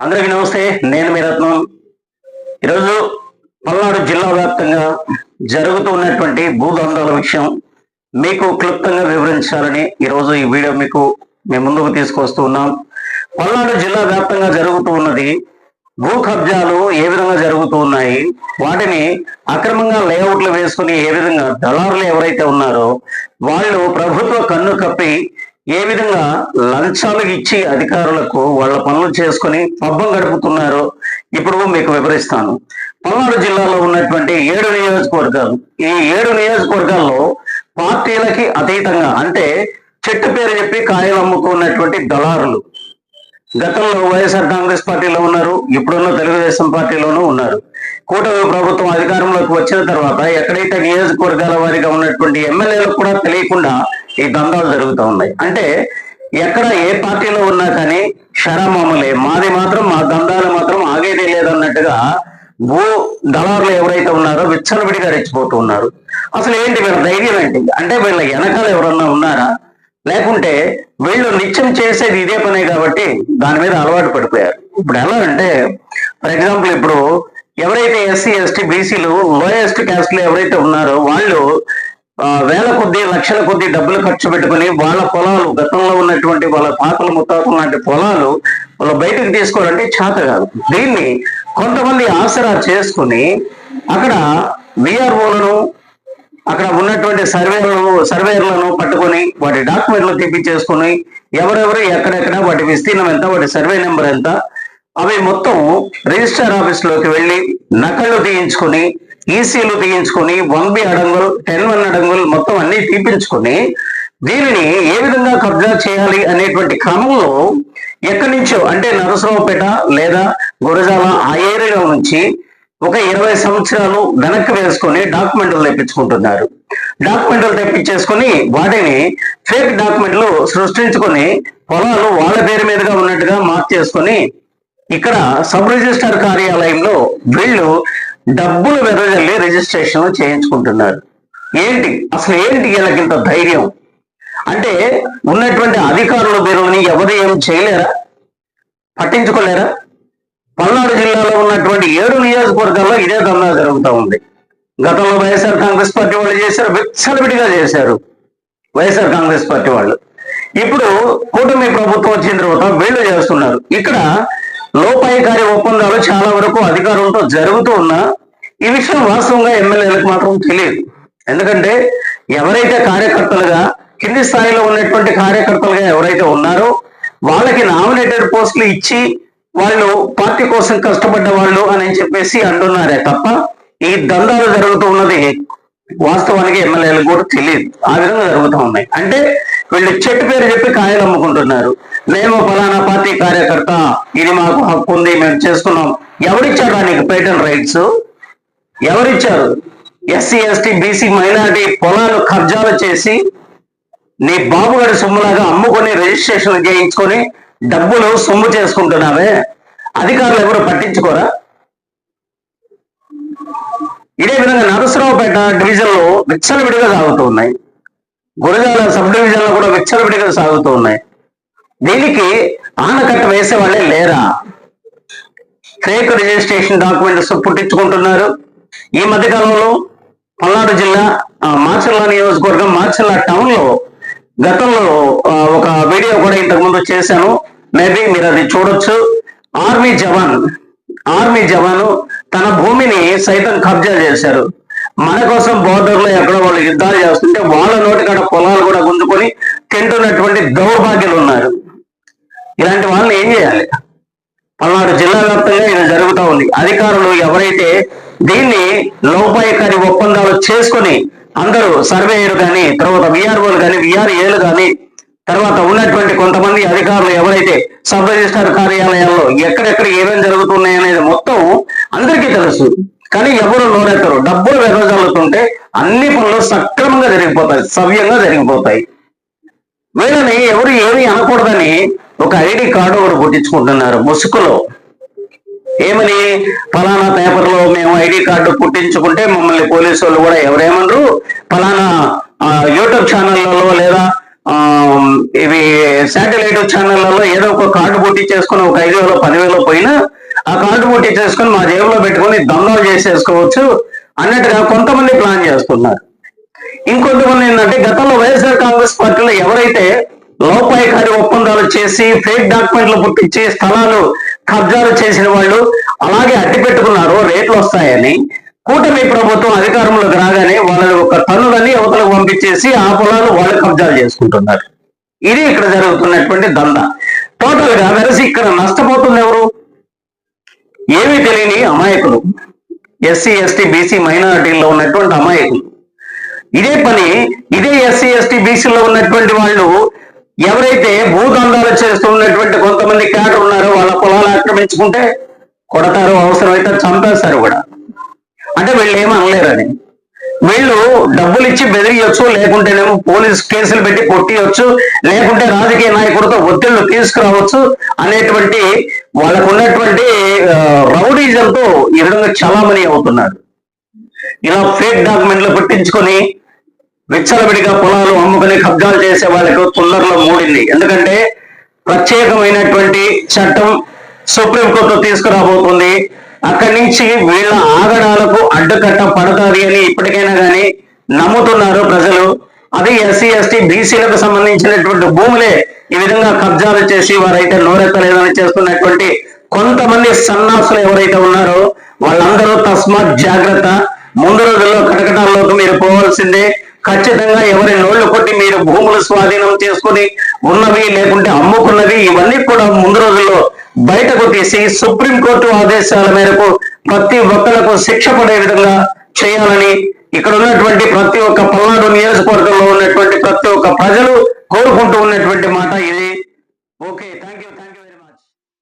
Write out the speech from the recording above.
అందరికీ నమస్తే నేను మీ రత్నం. ఈరోజు పల్నాడు జిల్లా వ్యాప్తంగా జరుగుతున్నటువంటి భూదందాల విషయం మీకు క్లుప్తంగా వివరించాలని ఈరోజు ఈ వీడియో మీకు మేము ముందుకు తీసుకొస్తూ ఉన్నాం. పల్నాడు జిల్లా వ్యాప్తంగా జరుగుతూ ఉన్నది భూ కబ్జాలు ఏ విధంగా జరుగుతూ ఉన్నాయి వాటిని అక్రమంగా లేఅవుట్లు వేసుకుని ఏ విధంగా దళారులు ఎవరైతే ఉన్నారో వాళ్ళు ప్రభుత్వ కన్ను కప్పి ఏ విధంగా లంచాలు ఇచ్చి అధికారులకు వాళ్ళ పనులు చేసుకుని పబ్బం గడుపుతున్నారో ఇప్పుడు మీకు వివరిస్తాను. పల్నాడు జిల్లాలో ఉన్నటువంటి ఏడు నియోజకవర్గాలు ఈ ఏడు నియోజకవర్గాల్లో పార్టీలకి అతీతంగా అంటే చెట్టు పేరు చెప్పి కాయలు అమ్ముకున్నటువంటి దళారులు. గతంలో వైఎస్ఆర్ కాంగ్రెస్ పార్టీలో ఉన్నారు ఇప్పుడున్న తెలుగుదేశం పార్టీలోనూ ఉన్నారు. కూటమి ప్రభుత్వం అధికారంలోకి వచ్చిన తర్వాత ఎక్కడైతే నియోజకవర్గాల వారిగా ఉన్నటువంటి ఎమ్మెల్యేలకు కూడా తెలియకుండా ఈ దందాలు జరుగుతూ ఉన్నాయి. అంటే ఎక్కడ ఏ పార్టీలో ఉన్నా కానీ షరామామలే మాది మాత్రం మా దందాలు మాత్రం ఆగేదే లేదన్నట్టుగా భూ దళారులు ఎవరైతే ఉన్నారో విచ్చలవిడిగా రెచ్చిపోతూ ఉన్నారు. అసలు ఏంటి వీళ్ళ ధైర్యం ఏంటి? అంటే వీళ్ళ వెనకాల ఎవరన్నా ఉన్నారా? లేకుంటే వీళ్ళు నిత్యం చేసేది ఇదే పనే కాబట్టి దాని మీద అలవాటు పడిపోయారు. ఇప్పుడు ఎలా అంటే ఫర్ ఎగ్జాంపుల్ ఇప్పుడు ఎవరైతే ఎస్సీ ఎస్టీ బీసీలు లోయెస్ట్ క్యాస్ట్లు ఎవరైతే ఉన్నారో వాళ్ళు వేల కొద్ది లక్షల కొద్ది డబ్బులు ఖర్చు పెట్టుకుని వాళ్ళ పొలాలు గతంలో ఉన్నటువంటి వాళ్ళ తాతలు ముత్తాతలు లాంటి పొలాలు వాళ్ళు బయటకు తీసుకోవాలంటే చేత కాదు. దీన్ని కొంతమంది ఆసరా చేసుకుని అక్కడ విఆర్ఓలను అక్కడ ఉన్నటువంటి సర్వేలను సర్వేర్లను పట్టుకొని వాటి డాక్యుమెంట్లు తెప్పించేసుకుని ఎవరెవరు ఎక్కడెక్కడ వాటి విస్తీర్ణం ఎంత వాటి సర్వే నెంబర్ ఎంత అవి మొత్తం రిజిస్టర్ ఆఫీస్లోకి వెళ్ళి నకళ్ళు తీయించుకొని ఈసీలు తీయించుకొని వన్ బి అడంగులు టెన్ వన్ అడంగులు మొత్తం అన్ని తీపించుకొని దీనిని ఏ విధంగా కబ్జా చేయాలి అనేటువంటి క్రమంలో ఎక్కడి నుంచో అంటే నరసరావుపేట లేదా గురజాల ఆ ఏరియా నుంచి ఒక ఇరవై సంవత్సరాలు వెనక్కి వేసుకొని డాక్యుమెంట్లు తెప్పించుకుంటున్నారు. డాక్యుమెంట్లు తెప్పించేసుకొని వాటిని ఫేక్ డాక్యుమెంట్లు సృష్టించుకొని పొలాలు వాళ్ళ పేరు మీదుగా ఉన్నట్టుగా మార్చేసుకొని ఇక్కడ సబ్ రిజిస్టర్ కార్యాలయంలో వీళ్ళు డబ్బులు వెదజల్లి రిజిస్ట్రేషన్ చేయించుకుంటున్నారు. ఏంటి? అసలు ఏంటి వీళ్ళకింత ధైర్యం? అంటే ఉన్నటువంటి అధికారుల పేరుని ఎవరు ఏం చేయలేరా? పట్టించుకోలేరా? పల్నాడు జిల్లాలో ఉన్నటువంటి ఏడు నియోజకవర్గాల్లో ఇదే దందా జరుగుతూ ఉంది. గతంలో వైఎస్ఆర్ కాంగ్రెస్ పార్టీ వాళ్ళు చేశారు విచ్చలవిడిగా చేశారు వైఎస్ఆర్ కాంగ్రెస్ పార్టీ వాళ్ళు. ఇప్పుడు కూటమి ప్రభుత్వం వచ్చిన తర్వాత వీళ్ళు చేస్తున్నారు. ఇక్కడ లోపాయకారి ఒప్పందాలు చాలా వరకు అధికారంతో జరుగుతూ ఉన్నా ఈ విషయం వాస్తవంగా ఎమ్మెల్యేలకు మాత్రం తెలియదు. ఎందుకంటే ఎవరైతే కార్యకర్తలుగా కింది స్థాయిలో ఉన్నటువంటి కార్యకర్తలుగా ఎవరైతే ఉన్నారో వాళ్ళకి నామినేటెడ్ పోస్టులు ఇచ్చి వాళ్ళు పార్టీ కోసం కష్టపడ్డ వాళ్ళు అని చెప్పేసి అంటున్నారే తప్ప ఈ దందాలు జరుగుతూ ఉన్నది వాస్తవానికి ఎమ్మెల్యేలకు కూడా తెలియదు. ఆ విధంగా జరుగుతూ ఉన్నాయి. అంటే వీళ్ళు చెట్టు పేరు చెప్పి కాయలు అమ్ముకుంటున్నారు. మేము ఫలానా పార్టీ కార్యకర్త ఇది మాకు హక్కు ఉంది మేము చేసుకున్నాం. ఎవరిచ్చారు నీకు పేటెంట్ రైట్స్? ఎవరిచ్చారు? ఎస్సీ ఎస్టీ బీసీ మైనారిటీ పొలాలు కబ్జాలు చేసి నీ బాబుగారి సొమ్ములాగా అమ్ముకొని రిజిస్ట్రేషన్ చేయించుకొని డబ్బులు సొమ్ము చేసుకుంటున్నావే? అధికారులు ఎవరు పట్టించుకోరా? ఇదే విధంగా నరసరావుపేట డివిజన్లో విచ్చలవిడిగా సాగుతూ ఉన్నాయి. గురజాల సబ్ డివిజన్లో కూడా విచ్చలవిడిగా సాగుతూ ఉన్నాయి. దీనికి ఆనకట్ట వేసే వాళ్ళే లేరా? ఫేక్ రిజిస్ట్రేషన్ డాక్యుమెంట్స్ పుట్టించుకుంటున్నారు. ఈ మధ్య కాలంలో పల్నాడు జిల్లా ఆ, మాచర్ల నియోజకవర్గం మాచర్ల టౌన్లో గతంలో ఒక వీడియో కూడా ఇంతకు ముందు చేశాను. మేబీ మీరు అది చూడొచ్చు. ఆర్మీ జవాన్ ఆర్మీ జవాను తన భూమిని సైతం కబ్జా చేశారు. మన కోసం బోర్డర్లో ఎక్కడో వాళ్ళు యుద్ధాలు చేస్తుంటే వాళ్ళ నోటి కాడ పొలాలు కూడా గుంజుకొని తింటున్నటువంటి దౌర్భాగ్యులు ఉన్నారు. ఇలాంటి వాళ్ళని ఏం చేయాలి? పల్నాడు జిల్లా వ్యాప్తంగా ఇది జరుగుతూ ఉంది. అధికారులు ఎవరైతే దీన్ని లోపాయకారి ఒప్పందాలు చేసుకొని అందరూ సర్వేయర్ కానీ తర్వాత విఆర్ఓలు కానీ విఆర్ఏలు కానీ తర్వాత ఉన్నటువంటి కొంతమంది అధికారులు ఎవరైతే సబ్ రిజిస్టార్ కార్యాలయాల్లో ఎక్కడెక్కడ ఏమేమి జరుగుతున్నాయి అనేది మొత్తం అందరికీ తెలుసు. కానీ ఎవరు నోరెత్తరు. డబ్బులు వెదజల్లుతుంటే అన్ని పనులు సక్రమంగా జరిగిపోతాయి. సవ్యంగా జరిగిపోతాయి. వీళ్ళని ఎవరు ఏమీ అనకూడదని ఒక ఐడి కార్డు ఒకటి పుట్టించుకుంటున్నారు ముసుగులో. ఏమని? ఫలానా పేపర్లో మేము ఐడి కార్డు పుట్టించుకుంటే మమ్మల్ని పోలీసు వాళ్ళు కూడా ఎవరేమనరు? ఫలానా యూట్యూబ్ ఛానళ్ళలో లేదా ఇవి శాటిలైట్ ఛానళ్ళలో ఏదో ఒక కార్డు పుట్టించేసుకుని ఒక ఐదు వేలు పదివేలు పోయినా ఆ కార్డు బుట్టి చేసుకుని మా జేబులో పెట్టుకొని దందాలు చేసేసుకోవచ్చు. అన్నట్టుగా కొంతమంది ప్లాన్ చేస్తున్నారు. ఇంకొంతమంది ఏంటంటే గతంలో వైఎస్ఆర్ కాంగ్రెస్ పార్టీలో ఎవరైతే లోపాయకారి ఒప్పందాలు చేసి ఫేక్ డాక్యుమెంట్లు పుట్టించి స్థలాలు కబ్జాలు చేసిన వాళ్ళు అలాగే అడ్డు పెట్టుకున్నారు రేట్లు వస్తాయని. కూటమి ప్రభుత్వం అధికారంలోకి రాగానే వాళ్ళ ఒక తనులని అవతలకు పంపించేసి ఆ పొలాలు వాళ్ళు కబ్జాలు చేసుకుంటున్నారు. ఇది ఇక్కడ జరుగుతున్నటువంటి దంద టోటల్గా వెరసి ఇక్కడ నష్టపోతుంది ఎవరు? ఏమీ తెలియని అమాయకులు. ఎస్సీ ఎస్టీ బీసీ మైనారిటీల్లో ఉన్నటువంటి అమాయకులు. ఇదే పని ఇదే ఎస్సీ ఎస్టీ బీసీలో ఉన్నటువంటి వాళ్ళు ఎవరైతే భూదందాలు చేస్తున్నటువంటి కొంతమంది క్యాడర్ ఉన్నారో వాళ్ళ పొలాలు ఆక్రమించుకుంటే కొడతారు అవసరమైతే చంపేస్తారు కూడా. అంటే వీళ్ళు ఏమీ అనలేరని వీళ్ళు డబ్బులు ఇచ్చి బెదిరియొచ్చు లేకుంటేనేమో పోలీస్ కేసులు పెట్టి కొట్టియొచ్చు లేకుంటే రాజకీయ నాయకుడితో ఒత్తిళ్ళు తీసుకురావచ్చు అనేటువంటి వాళ్ళకు ఉన్నటువంటి రౌడీజంతో ఈ విధంగా చలామణి అవుతున్నారు ఇలా ఫేక్ డాక్యుమెంట్లు పుట్టించుకొని విచ్చలవిడిగా పొలాలు అమ్ముకుని కబ్జాలు చేసే వాళ్ళకు తొందరలో మూడింది. ఎందుకంటే ప్రత్యేకమైనటువంటి చట్టం సుప్రీంకోర్టు తీసుకురాబోతుంది. అక్కడి నుంచి వీళ్ళ ఆగడాలకు అడ్డుకట్ట పడతాది అని ఇప్పటికైనా కానీ నమ్ముతున్నారు ప్రజలు. అది ఎస్సీ ఎస్టీ బీసీలకు సంబంధించినటువంటి భూములే ఈ విధంగా కబ్జాలు చేసి వారైతే నోరెత్తలేదని చేస్తున్నటువంటి కొంతమంది సన్నాసులు ఎవరైతే ఉన్నారో వాళ్ళందరూ తస్మాత్ జాగ్రత్త. ముందు రోజుల్లో కటకటాల్లోకి మీరు పోవాల్సిందే. ఖచ్చితంగా ఎవరి నోళ్ళు కొట్టి మీరు భూములు స్వాధీనం చేసుకుని ఉన్నవి లేకుంటే అమ్ముకున్నవి ఇవన్నీ కూడా ముందు రోజుల్లో బయటకు తీసి సుప్రీంకోర్టు ఆదేశాల మేరకు ప్రతి ఒక్కరకు శిక్ష పడే విధంగా చేయాలని ఇక్కడ ఉన్నటువంటి ప్రతి ఒక్క పల్నాడు నియోజకవర్గంలో ఉన్నటువంటి ప్రతి ఒక్క ప్రజలు కోరుకుంటూ ఉన్నటువంటి మాట ఇది. Okay thank you